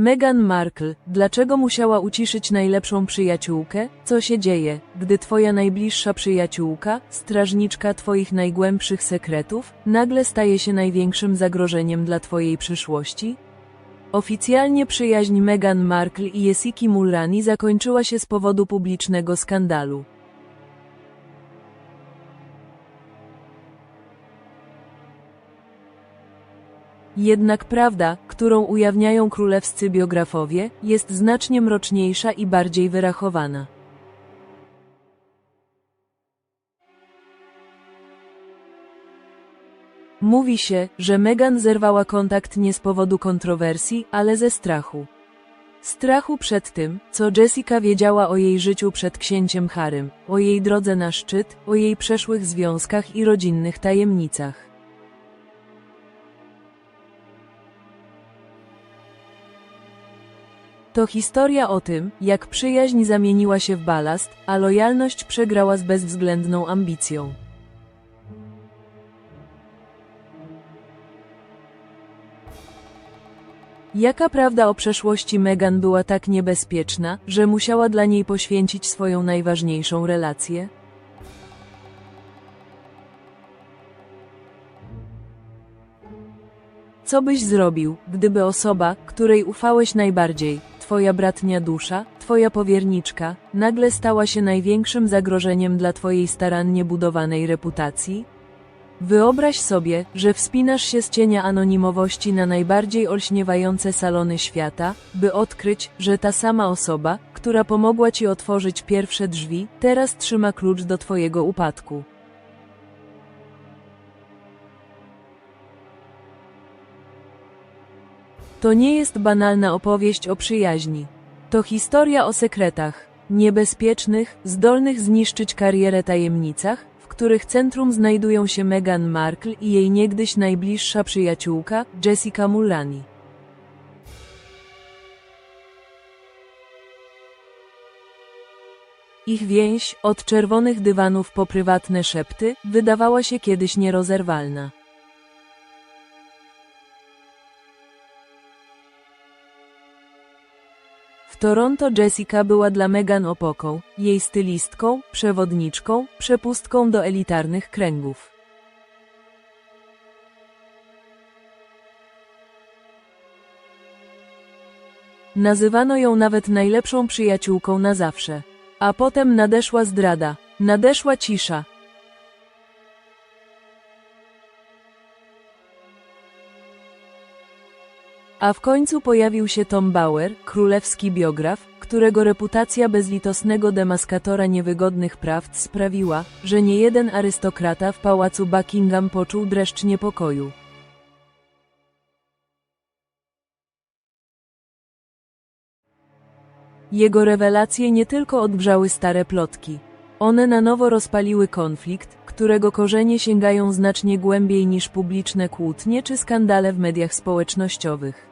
Meghan Markle, dlaczego musiała uciszyć najlepszą przyjaciółkę? Co się dzieje, gdy twoja najbliższa przyjaciółka, strażniczka twoich najgłębszych sekretów, nagle staje się największym zagrożeniem dla twojej przyszłości? Oficjalnie przyjaźń Meghan Markle i Jessiki Mulrani zakończyła się z powodu publicznego skandalu. Jednak prawda, którą ujawniają królewscy biografowie, jest znacznie mroczniejsza i bardziej wyrachowana. Mówi się, że Meghan zerwała kontakt nie z powodu kontrowersji, ale ze strachu. Strachu przed tym, co Jessica wiedziała o jej życiu przed księciem Harrym, o jej drodze na szczyt, o jej przeszłych związkach i rodzinnych tajemnicach. To historia o tym, jak przyjaźń zamieniła się w balast, a lojalność przegrała z bezwzględną ambicją. Jaka prawda o przeszłości Meghan była tak niebezpieczna, że musiała dla niej poświęcić swoją najważniejszą relację? Co byś zrobił, gdyby osoba, której ufałeś najbardziej, twoja bratnia dusza, twoja powierniczka, nagle stała się największym zagrożeniem dla twojej starannie budowanej reputacji? Wyobraź sobie, że wspinasz się z cienia anonimowości na najbardziej olśniewające salony świata, by odkryć, że ta sama osoba, która pomogła ci otworzyć pierwsze drzwi, teraz trzyma klucz do twojego upadku. To nie jest banalna opowieść o przyjaźni. To historia o sekretach, niebezpiecznych, zdolnych zniszczyć karierę tajemnicach, w których centrum znajdują się Meghan Markle i jej niegdyś najbliższa przyjaciółka, Jessica Mulani. Ich więź, od czerwonych dywanów po prywatne szepty, wydawała się kiedyś nierozerwalna. Toronto Jessica była dla Meghan opoką, jej stylistką, przewodniczką, przepustką do elitarnych kręgów. Nazywano ją nawet najlepszą przyjaciółką na zawsze. A potem nadeszła zdrada, nadeszła cisza, A w końcu pojawił się Tom Bauer, królewski biograf, którego reputacja bezlitosnego demaskatora niewygodnych prawd sprawiła, że niejeden arystokrata w pałacu Buckingham poczuł dreszcz niepokoju. Jego rewelacje nie tylko odgrzały stare plotki. One na nowo rozpaliły konflikt, którego korzenie sięgają znacznie głębiej niż publiczne kłótnie czy skandale w mediach społecznościowych.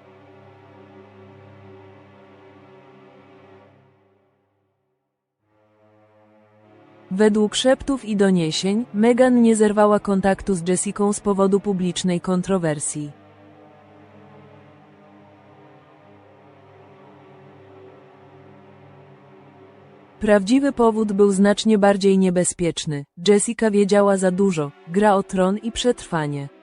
Według szeptów i doniesień, Meghan nie zerwała kontaktu z Jessicą z powodu publicznej kontrowersji. Prawdziwy powód był znacznie bardziej niebezpieczny. Jessica wiedziała za dużo, gra o tron i przetrwanie.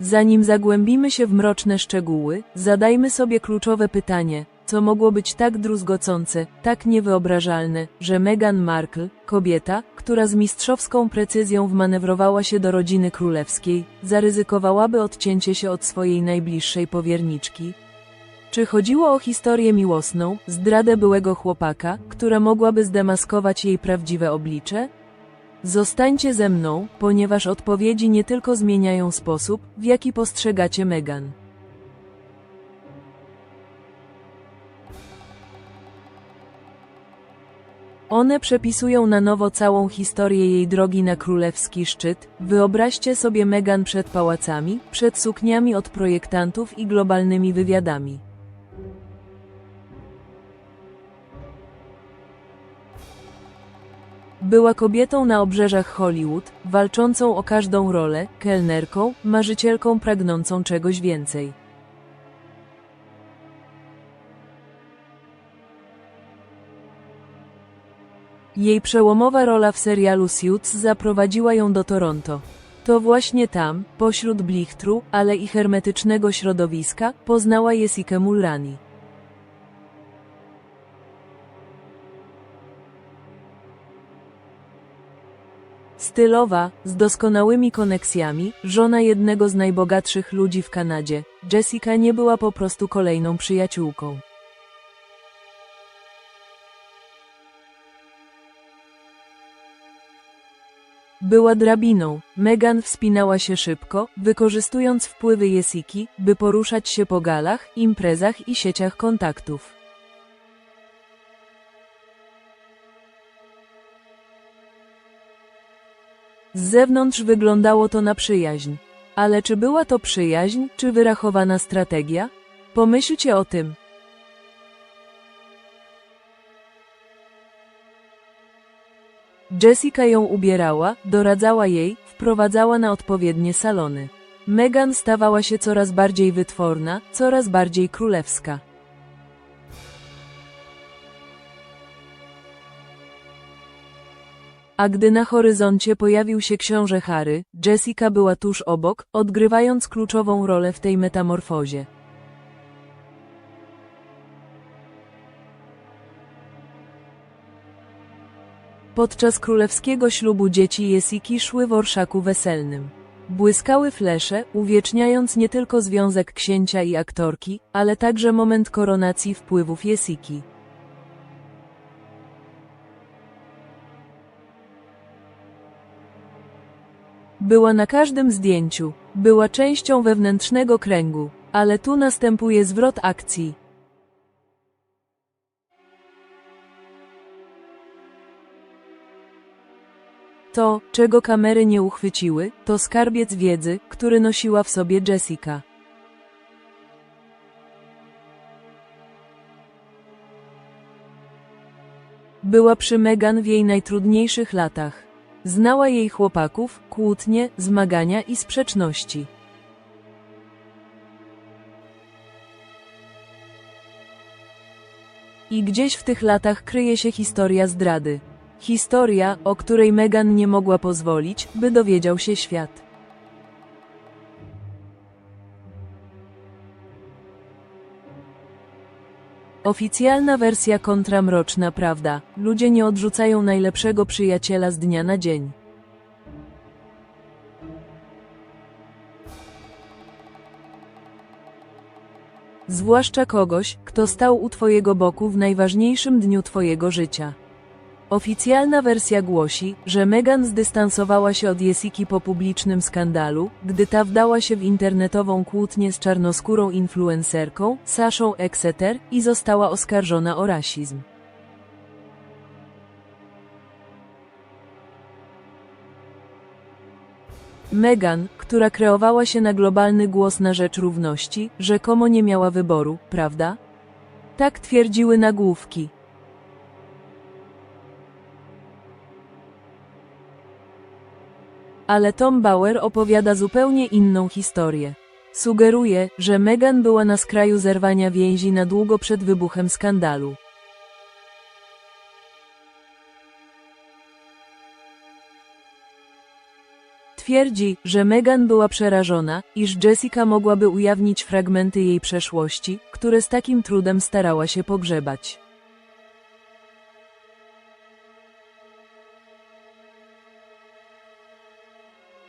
Zanim zagłębimy się w mroczne szczegóły, zadajmy sobie kluczowe pytanie, co mogło być tak druzgocące, tak niewyobrażalne, że Meghan Markle, kobieta, która z mistrzowską precyzją wmanewrowała się do rodziny królewskiej, zaryzykowałaby odcięcie się od swojej najbliższej powierniczki? Czy chodziło o historię miłosną, zdradę byłego chłopaka, która mogłaby zdemaskować jej prawdziwe oblicze? Zostańcie ze mną, ponieważ odpowiedzi nie tylko zmieniają sposób, w jaki postrzegacie Megan. One przepisują na nowo całą historię jej drogi na królewski szczyt. Wyobraźcie sobie Megan przed pałacami, przed sukniami od projektantów i globalnymi wywiadami. Była kobietą na obrzeżach Hollywood, walczącą o każdą rolę, kelnerką, marzycielką pragnącą czegoś więcej. Jej przełomowa rola w serialu Suits zaprowadziła ją do Toronto. To właśnie tam, pośród blichtru, ale i hermetycznego środowiska, poznała Jessica Mulroney. Stylowa, z doskonałymi koneksjami, żona jednego z najbogatszych ludzi w Kanadzie, Jessica nie była po prostu kolejną przyjaciółką. Była drabiną. Megan wspinała się szybko, wykorzystując wpływy Jessiki, by poruszać się po galach, imprezach i sieciach kontaktów. Z zewnątrz wyglądało to na przyjaźń. Ale czy była to przyjaźń, czy wyrachowana strategia? Pomyślcie o tym. Jessica ją ubierała, doradzała jej, wprowadzała na odpowiednie salony. Megan stawała się coraz bardziej wytworna, coraz bardziej królewska. A gdy na horyzoncie pojawił się książę Harry, Jessica była tuż obok, odgrywając kluczową rolę w tej metamorfozie. Podczas królewskiego ślubu dzieci Jesiki szły w orszaku weselnym. Błyskały flesze, uwieczniając nie tylko związek księcia i aktorki, ale także moment koronacji wpływów Jesiki. Była na każdym zdjęciu, była częścią wewnętrznego kręgu, ale tu następuje zwrot akcji. To, czego kamery nie uchwyciły, to skarbiec wiedzy, który nosiła w sobie Jessica. Była przy Megan w jej najtrudniejszych latach. Znała jej chłopaków, kłótnie, zmagania i sprzeczności. I gdzieś w tych latach kryje się historia zdrady. Historia, o której Megan nie mogła pozwolić, by dowiedział się świat. Oficjalna wersja kontra mroczna prawda. Ludzie nie odrzucają najlepszego przyjaciela z dnia na dzień. Zwłaszcza kogoś, kto stał u Twojego boku w najważniejszym dniu Twojego życia. Oficjalna wersja głosi, że Meghan zdystansowała się od Jessiki po publicznym skandalu, gdy ta wdała się w internetową kłótnię z czarnoskórą influencerką, Saszą Exeter, i została oskarżona o rasizm. Meghan, która kreowała się na globalny głos na rzecz równości, rzekomo nie miała wyboru, prawda? Tak twierdziły nagłówki. Ale Tom Bauer opowiada zupełnie inną historię. Sugeruje, że Meghan była na skraju zerwania więzi na długo przed wybuchem skandalu. Twierdzi, że Meghan była przerażona, iż Jessica mogłaby ujawnić fragmenty jej przeszłości, które z takim trudem starała się pogrzebać.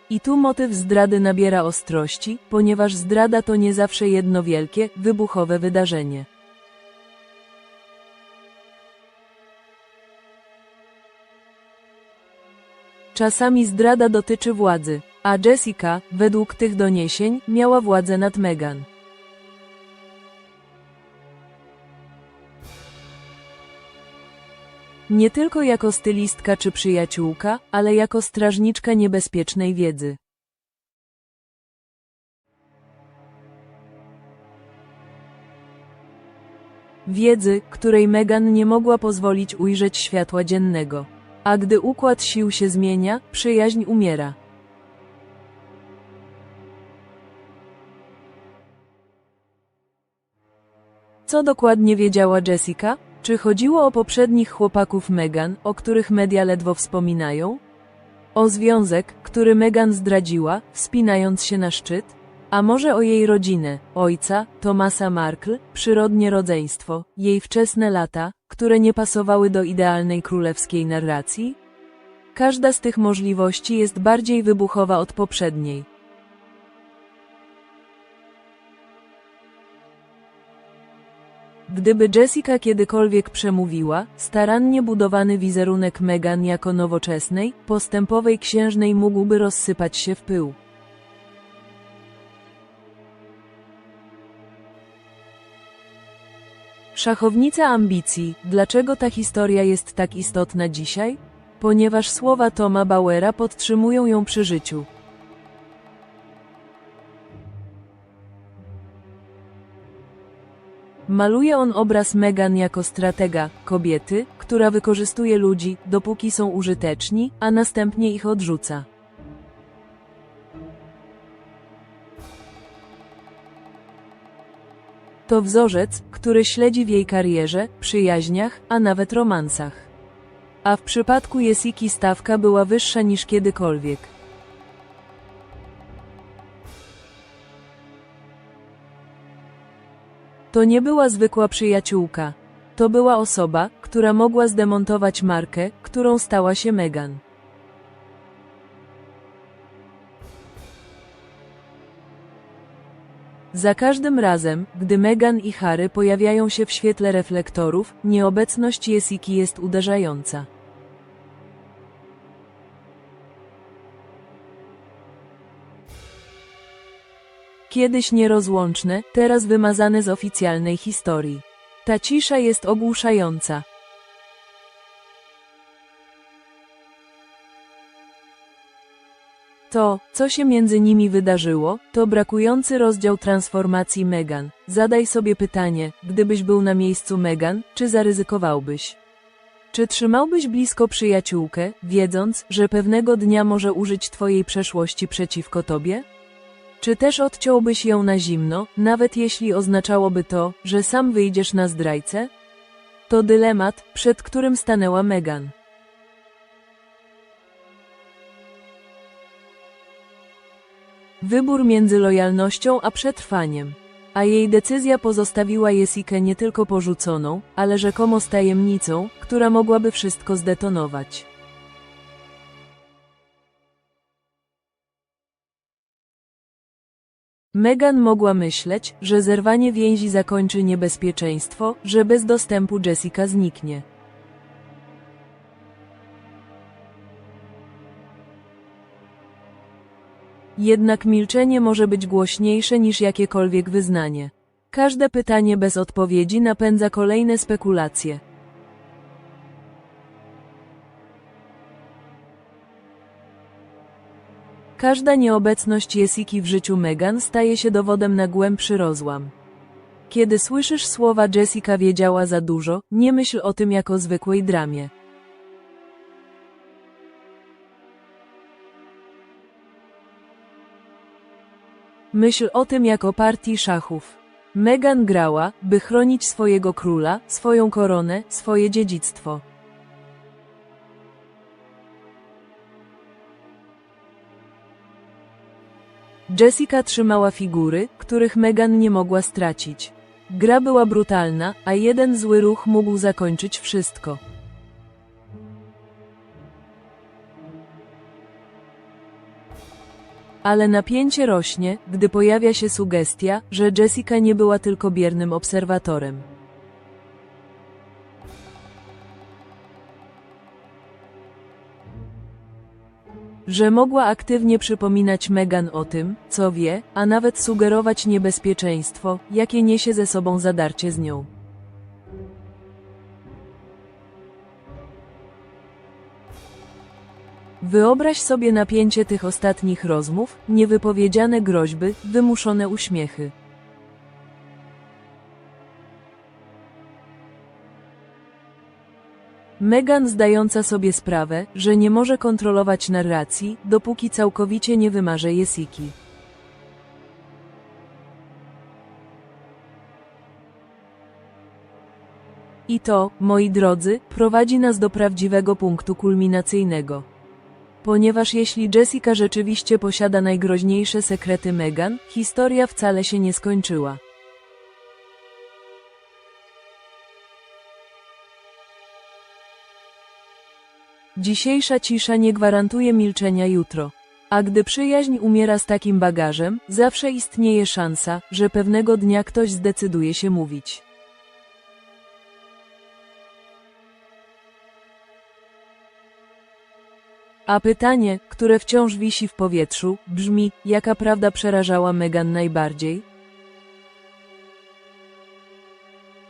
I tu motyw zdrady nabiera ostrości, ponieważ zdrada to nie zawsze jedno wielkie, wybuchowe wydarzenie. Czasami zdrada dotyczy władzy, a Jessica, według tych doniesień, miała władzę nad Meghan. Nie tylko jako stylistka czy przyjaciółka, ale jako strażniczka niebezpiecznej wiedzy. Wiedzy, której Meghan nie mogła pozwolić ujrzeć światła dziennego. A gdy układ sił się zmienia, przyjaźń umiera. Co dokładnie wiedziała Jessica? Czy chodziło o poprzednich chłopaków Megan, o których media ledwo wspominają? O związek, który Megan zdradziła, wspinając się na szczyt? A może o jej rodzinę, ojca, Thomasa Markle, przyrodnie rodzeństwo, jej wczesne lata, które nie pasowały do idealnej królewskiej narracji? Każda z tych możliwości jest bardziej wybuchowa od poprzedniej. Gdyby Jessica kiedykolwiek przemówiła, starannie budowany wizerunek Meghan jako nowoczesnej, postępowej księżnej mógłby rozsypać się w pył. Szachownica ambicji. Dlaczego ta historia jest tak istotna dzisiaj? Ponieważ słowa Toma Bauera podtrzymują ją przy życiu. Maluje on obraz Megan jako stratega, kobiety, która wykorzystuje ludzi, dopóki są użyteczni, a następnie ich odrzuca. To wzorzec, który śledzi w jej karierze, przyjaźniach, a nawet romansach. A w przypadku Jesiki stawka była wyższa niż kiedykolwiek. To nie była zwykła przyjaciółka. To była osoba, która mogła zdemontować markę, którą stała się Megan. Za każdym razem, gdy Meghan i Harry pojawiają się w świetle reflektorów, nieobecność Jesiki jest uderzająca. Kiedyś nierozłączne, teraz wymazane z oficjalnej historii. Ta cisza jest ogłuszająca. To, co się między nimi wydarzyło, to brakujący rozdział transformacji Megan. Zadaj sobie pytanie, gdybyś był na miejscu Megan, czy zaryzykowałbyś? Czy trzymałbyś blisko przyjaciółkę, wiedząc, że pewnego dnia może użyć twojej przeszłości przeciwko tobie? Czy też odciąłbyś ją na zimno, nawet jeśli oznaczałoby to, że sam wyjdziesz na zdrajcę? To dylemat, przed którym stanęła Megan. Wybór między lojalnością a przetrwaniem. A jej decyzja pozostawiła Jessikę nie tylko porzuconą, ale rzekomo z tajemnicą, która mogłaby wszystko zdetonować. Megan mogła myśleć, że zerwanie więzi zakończy niebezpieczeństwo, że bez dostępu Jessica zniknie. Jednak milczenie może być głośniejsze niż jakiekolwiek wyznanie. Każde pytanie bez odpowiedzi napędza kolejne spekulacje. Każda nieobecność Jessiki w życiu Megan staje się dowodem na głębszy rozłam. Kiedy słyszysz słowa Jessica wiedziała za dużo, nie myśl o tym jako zwykłej dramie. Myśl o tym jako partii szachów. Megan grała, by chronić swojego króla, swoją koronę, swoje dziedzictwo. Jessica trzymała figury, których Megan nie mogła stracić. Gra była brutalna, a jeden zły ruch mógł zakończyć wszystko. Ale napięcie rośnie, gdy pojawia się sugestia, że Jessica nie była tylko biernym obserwatorem. Że mogła aktywnie przypominać Megan o tym, co wie, a nawet sugerować niebezpieczeństwo, jakie niesie ze sobą zadarcie z nią. Wyobraź sobie napięcie tych ostatnich rozmów, niewypowiedziane groźby, wymuszone uśmiechy. Megan zdająca sobie sprawę, że nie może kontrolować narracji, dopóki całkowicie nie wymarze Jesiki. I to, moi drodzy, prowadzi nas do prawdziwego punktu kulminacyjnego. Ponieważ jeśli Jessica rzeczywiście posiada najgroźniejsze sekrety Megan, historia wcale się nie skończyła. Dzisiejsza cisza nie gwarantuje milczenia jutro. A gdy przyjaźń umiera z takim bagażem, zawsze istnieje szansa, że pewnego dnia ktoś zdecyduje się mówić. A pytanie, które wciąż wisi w powietrzu, brzmi, jaka prawda przerażała Megan najbardziej?